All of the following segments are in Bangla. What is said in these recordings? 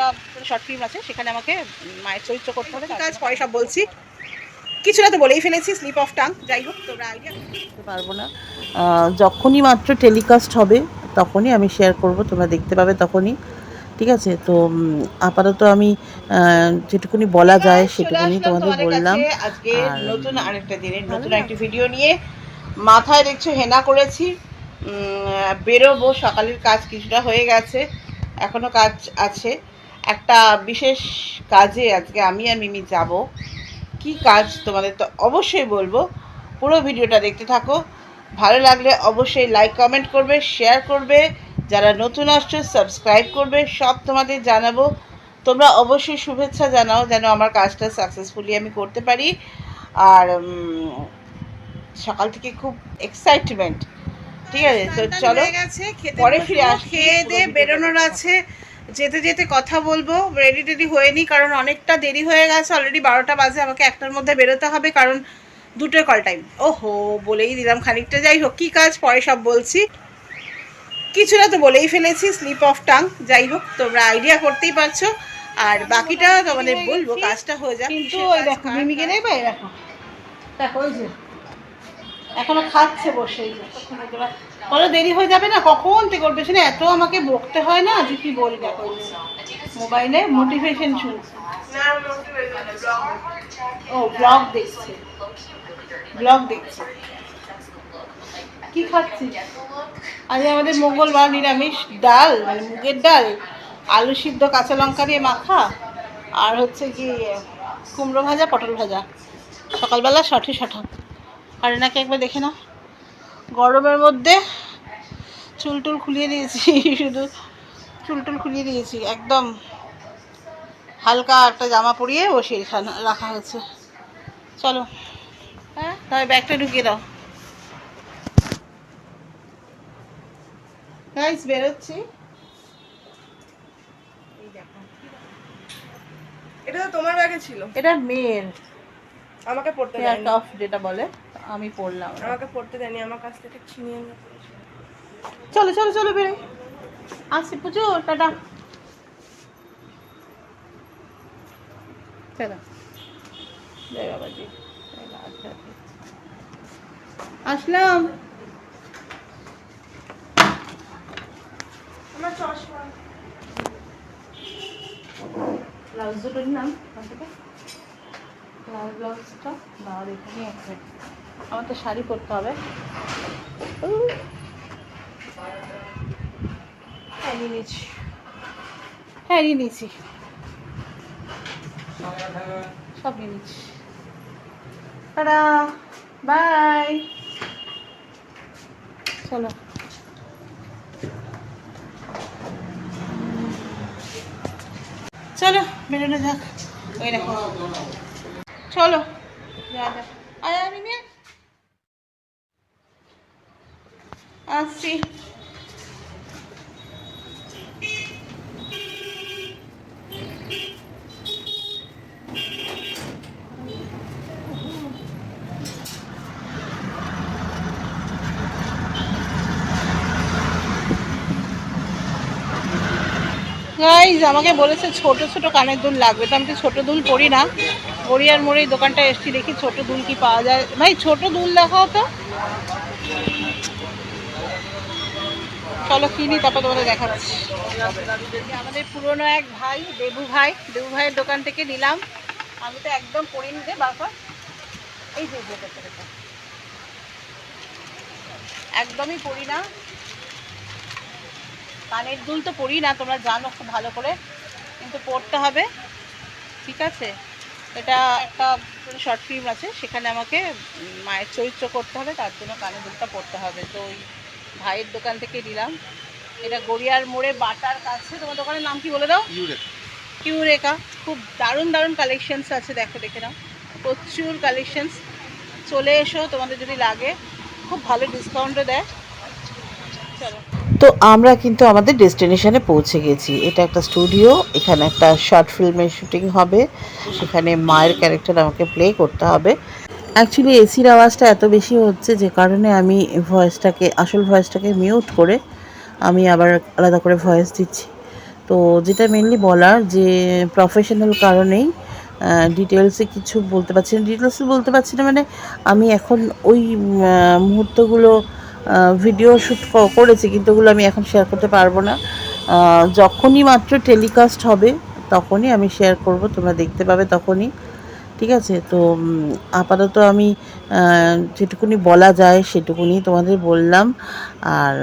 একটা শর্ট ফিল্ম আছে সেখানে আমাকে মায়ের চরিত্র করতে হবে কাজ পরে সব বলছি। কিছুটা তো বলেই ফেলেছি স্লিপ অফ টাং যাই হোক তোমরা আইডিয়া করতে পারব না। যখনই মাত্র টেলিকাস্ট হবে তখনই আমি শেয়ার করব তোমরা দেখতে পাবে তখনই ঠিক আছে? তো আপাতত আমি যেটুকুনি বলা যায় সেটুকুনি তোমাদের বললাম। আজকে নতুন আরেকটা দিনের নতুন লাগছে। একটি ভিডিও নিয়ে মাথায় দেখছ হেনা করেছি। বেরোবো সকালের কাজ কিছুটা হয়ে গেছে এখনও কাজ আছে। একটা বিশেষ কাজে আজকে আমি আর মিমি যাব। কি কাজ তোমাদের তো অবশ্যই বলব। পুরো ভিডিওটা দেখতে থাকো। ভালো লাগলে অবশ্যই লাইক কমেন্ট করবে শেয়ার করবে। যারা নতুন আসছো সাবস্ক্রাইব করবে সব তোমাদের জানাব। তোমরা অবশ্যই শুভেচ্ছা জানাও যেন আমার কাজটা সাকসেসফুলি আমি করতে পারি। আর সকাল থেকে খুব এক্সাইটমেন্ট ঠিক আছে? তো চলো পরে ফিরে আসছি। খেয়ে দিয়ে বেরোনোর আছে। যেতে যেতে কথা বলব। রেডি টেডি হয়ে নি কারণ অনেকটা দেরি হয়ে গেছে। অলরেডি বারোটা বাজে আমাকে একটার মধ্যে বেরোতে হবে কারণ দুটোর কল টাইম ওহো বলেই দিলাম খানিকটা। যাই হোক কী কাজ? পরে সব বলছি। কিছুটা তো বলেই ফেলেছি স্লিপ অফ টাং যাই হোক তোমরা আইডিয়া করতেই পারছ। আর বাকিটা তোমাদের বলব কাজটা হয়ে যাক কিন্তু ওই দেখো মিমিকে দেখো দেখো ওই যে। এখনও খাচ্ছে বসে বলো দেরি হয়ে যাবে না? কখন থেকে ওর পেছনে এত আমাকে বকতে হয় না? যে কি বলি মোবাইলে মোটিভেশন শুনছে ও ব্লগ দেখছে। ব্লগ দেখছে। কি খাচ্ছি আজ আমাদের মঙ্গলবার নিরামিষ ডাল মানে মুগের ডাল, আলু সিদ্ধ কাঁচা লঙ্কা দিয়ে মাখা, আর হচ্ছে কি কুমড়ো ভাজা, পটল ভাজা। সকালবেলা সঠে সঠা আর এনাকে একবার দেখে নাও। গরমের মধ্যে চুল টুল খুলিয়ে দিয়েছি শুধু চুল টুল খুলিয়ে দিয়েছি একদম হালকা একটা জামা পরিয়ে বসে এখানে রাখা হয়েছে। চলো হ্যাঁ তাহলে ব্যাগটা ঢুকিয়ে দাও। গাইস বেরোচ্ছি। দেখো। এটা তো তোমার ব্যাগে ছিল। এটা মেয়ের। আমাকে পড়তে দেয়নি। টফ যেটা বলে। আমি পড়লাম। আমাকে পড়তে দেয়নি আমার কাছ থেকে ছিনিয়ে নিয়ে চলো চলো চলো বেরোই। আসছি পুজো টাটা। চলো জয় বাবাজি। আসলাম। আমার চশমা। ব্লাউজ দুটো নিলাম ওখান থেকে ব্লাউজ ব্লাউজটা? দাও এখানে আছে আমার তো শাড়ি পরতে হবে। হ্যাঁ নিয়েছি হ্যাঁ নিয়েছি সব নিয়ে টাটা বাই চলো চলো বেরোনো যাক ওই দেখো চলো যা যা আসছি। গাইজ আমাকে বলেছে ছোট ছোট কানের দুল লাগবে। তো আমি তো ছোট দুল পরি না। গড়িয়ার মোড়ে দোকানটা এসছি, দেখি ছোট দুল কি পাওয়া যায়। ভাই, ছোট দুল দেখাও তো। চলো কিনি, তারপর তোমাদের দেখাচ্ছি। আমাদের পুরনো এক ভাই, দেবু ভাই, দেবু ভাইয়ের দোকান থেকে নিলাম। আমি তো একদম পরিনি দে বারবার। এই যে। একদমই পরি না। কানের দুল তো পড়ি না, তোমরা জানো খুব ভালো করে। কিন্তু পড়তে হবে। ঠিক আছে? এটা একটা শর্ট ফিল্ম আছে, সেখানে আমাকে মায়ের চরিত্র করতে হবে, তার জন্য কানের দুলটা পড়তে হবে। তো ওই ভাইয়ের দোকান থেকে নিলাম। এটা গড়িয়ার মোড়ে বাটার কাছে। তোমার দোকানের নাম কি বলে দাও? কিউরেকা খুব দারুণ দারুণ কালেকশনস আছে দেখো দেখে নাও। প্রচুর কালেকশনস চলে এসো তোমাদের যদি লাগে। খুব ভালো ডিসকাউন্টও দেয়। চলো। তো আমরা কিন্তু আমাদের ডেস্টিনেশনে পৌঁছে গেছি। এটা একটা স্টুডিও এখানে একটা শর্ট ফিল্মের শুটিং হবে। সেখানে মায়ের ক্যারেক্টার আমাকে প্লে করতে হবে। অ্যাকচুয়ালি এসির আওয়াজটা এত বেশি হচ্ছে যে কারণে আমি ভয়েসটাকে আসল ভয়েসটাকে মিউট করে আমি আবার আলাদা করে ভয়েস দিচ্ছি। তো যেটা মেনলি বলার যে প্রফেশনাল কারণেই ডিটেলসে কিছু বলতে পারছি না। ডিটেলসে বলতে পারছি না মানে আমি এখন ওই মুহূর্তগুলো ভিডিও শ্যুট করেছি কিন্তু ওগুলো আমি এখন শেয়ার করতে পারব না। যখনই মাত্র টেলিকাস্ট হবে, তখনই আমি শেয়ার করব, তোমরা দেখতে পাবে তখনই। ঠিক আছে? তো আপাতত আমি যেটুকুনি বলা যায় সেটুকুনি তোমাদের বললাম। আর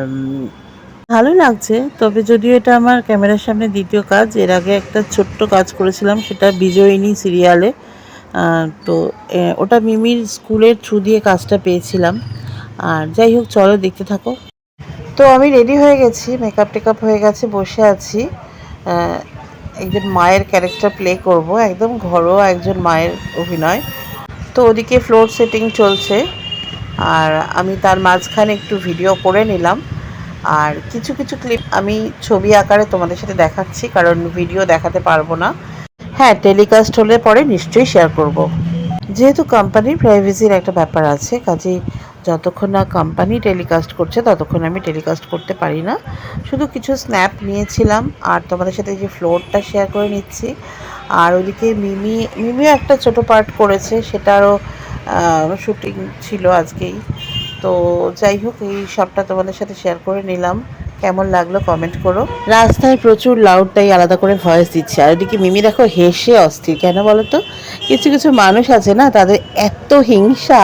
ভালো লাগছে। তবে যদিও এটা আমার ক্যামেরার সামনে দ্বিতীয় কাজ, এর আগে একটা ছোট্ট কাজ করেছিলাম, সেটা বিজয়িনী সিরিয়ালে। তো ওটা মিমির স্কুলের থ্রু দিয়ে কাজটা পেয়েছিলাম। আর যাই হোক, চলো দেখতে থাকো। তো, আমি রেডি হয়ে গেছি মেকআপ টেকআপ হয়ে গেছে, বসে আছি। একজন মায়ের ক্যারেক্টার প্লে করব, একদম ঘরোয়া একজন মায়ের অভিনয়। তো ওদিকে ফ্লোর সেটিং চলছে, আর আমি তার মাঝখানে একটু ভিডিও করে নিলাম। আর কিছু কিছু ক্লিপ আমি ছবি আকারে তোমাদের সাথে দেখাচ্ছি, কারণ ভিডিও দেখাতে পারব না। হ্যাঁ টেলিকাস্ট হলে পরে নিশ্চয়ই শেয়ার করব। যেহেতু কোম্পানির প্রাইভেসির একটা ব্যাপার আছে, কাজেই যতক্ষণ না কোম্পানি টেলিকাস্ট করছে, ততক্ষণ আমি টেলিকাস্ট করতে পারি না। শুধু কিছু স্ন্যাপ নিয়েছিলাম, আর তোমাদের সাথে যে ফ্লোরটা শেয়ার করে নিচ্ছি। আর ওদিকে মিমি মিমিও একটা ছোট পার্ট করেছে, সেটারও শুটিং ছিল আজকেই। তো যাই হোক, এই সবটা তোমাদের সাথে শেয়ার করে নিলাম। কেমন লাগল কমেন্ট করো। রাস্তায় প্রচুর লাউড তাই আলাদা করে ভয়েস দিচ্ছে। আর এদিকে মিমি দেখো হেসে অস্থির, কেন বলো তো কিছু কিছু মানুষ আছে না, তাদের এত হিংসা,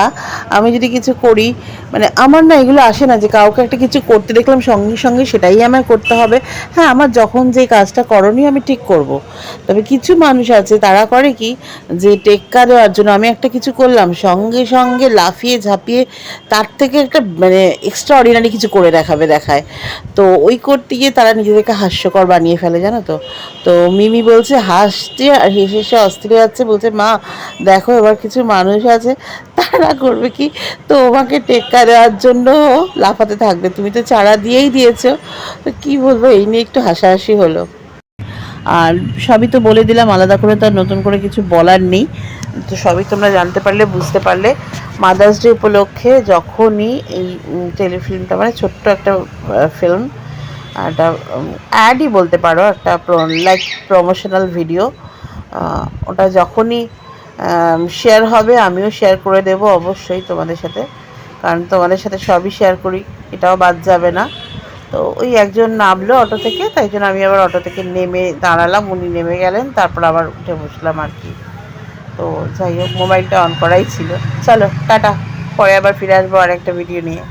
আমি যদি কিছু করি মানে আমার না এগুলো আসে না যে কাউকে একটা কিছু করতে দেখলাম সঙ্গে সঙ্গে সেটাই আমায় করতে হবে। হ্যাঁ আমার যখন যে কাজটা করণীয় আমি ঠিক করব। তবে কিছু মানুষ আছে, তারা করে কি যে টেক্কা দেওয়ার জন্য আমি একটা কিছু করলাম, সঙ্গে সঙ্গে লাফিয়ে ঝাঁপিয়ে তার থেকে একটা মানে এক্সট্রা অর্ডিনারি কিছু করে দেখাবে, দেখায়। তো ওই করতে গিয়ে তারা নিজেদেরকে হাস্যকর বানিয়ে ফেলে, জানো তো? তো মিমি বলছে, হাসছে আর হেসে হেসে অস্থির যাচ্ছে, বলছে, মা, দেখো এবার কিছু মানুষ আছে, তারা করবে কি? তো তোমাকে টেক্কা দেওয়ার জন্য লাফাতে থাকবে, তুমি তো চারা দিয়েই দিয়েছ। তো কী বলব, এই নিয়ে একটু হাসাহাসি হলো। আর সবই তো বলে দিলাম, আলাদা করে তো আর নতুন করে কিছু বলার নেই। তো সবই তোমরা জানতে পারলে, বুঝতে পারলে। মাদার্স ডে উপলক্ষে যখনই এই টেলিফিল্মটা মানে ছোট্ট একটা ফিল্ম একটা অ্যাডই বলতে পারো, একটা লাইক প্রমোশনাল ভিডিও ওটা যখনই শেয়ার হবে, আমিও শেয়ার করে দেব অবশ্যই তোমাদের সাথে। কারণ তোমাদের সাথে সবই শেয়ার করি, এটাও বাদ যাবে না। তো ওই একজন নামলো অটো থেকে, তাই জন্য আমি আবার অটো থেকে নেমে দাঁড়ালাম, উনি নেমে গেলেন, তারপর আবার উঠে বসলাম আর কি। তো যাই হোক, মোবাইলটা অন করাই ছিল। চলো, টাটা। পরে আবার ফিরে আসব আর একটা ভিডিও নিয়ে।